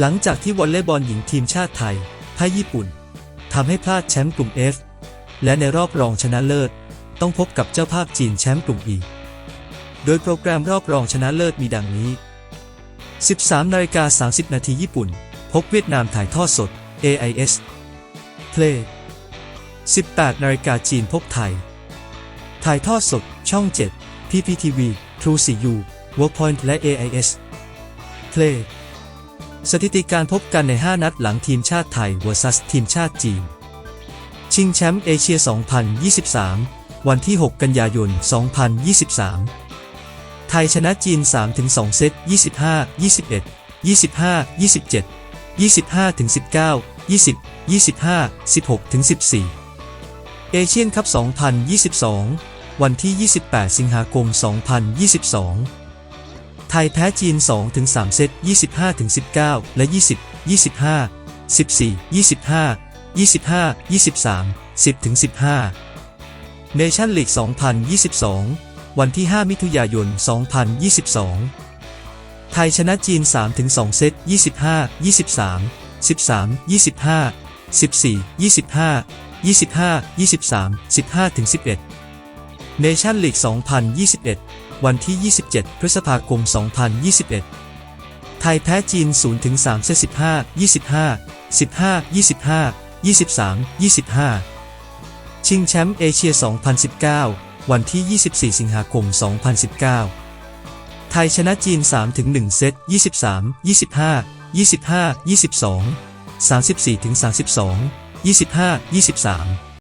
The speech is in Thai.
หลังจากที่วอลเลย์บอลหญิงทีมชาติไทยพ่ายญี่ปุ่นทำให้พลาดแชมป์กลุ่ม F และในรอบรองชนะเลิศ ต้องพบกับเจ้าภาพจีนแชมป์กลุ่ม E โดยโปรแกรมรอบรองชนะเลิศมีดังนี้ 13นาฬิกา30 นาทีญี่ปุ่น พบเวียดนามถ่ายทอดสด AIS Play 18นาฬิกาจีนพบไทย ถ่ายทอดสด ช่อง 7 PPTV True 4U Workpoint และ AIS Play สถิติการพบกันใน 5 นัดหลังทีมชาติไทย vs ทีมชาติจีน ชิงแชมป์เอเชีย 2023 วันที่ 6 กันยายน 2023 ไทยชนะจีน 3-2 เซต 25 21 25 27 25 19 20 25 16 14 เอเชียนคัพ 2022 วันที่ 28 สิงหาคม 2022 ไทยแพ้จีน 2-3 เซต 25-19 และ 20 25 14 25 25 23 10-15 เนชั่นลีก 2022 วันที่ 5 มิถุนายน 2022 ไทยชนะจีน 3-2 เซต 25 23 13 25 14 25 25 23 15-11 เนชั่นลีก 2021 วันที่ 27 พฤษภาคม 2021 ไทยแพ้จีน 0- ถึง3เซต15 25 15 25 23 25 ชิงแชมป์เอเชีย 2019 วันที่ 24 สิงหาคม 2019 ไทยชนะจีน 3- ถึง1เซต23 25 25 22 34- ถึง 32, 25 23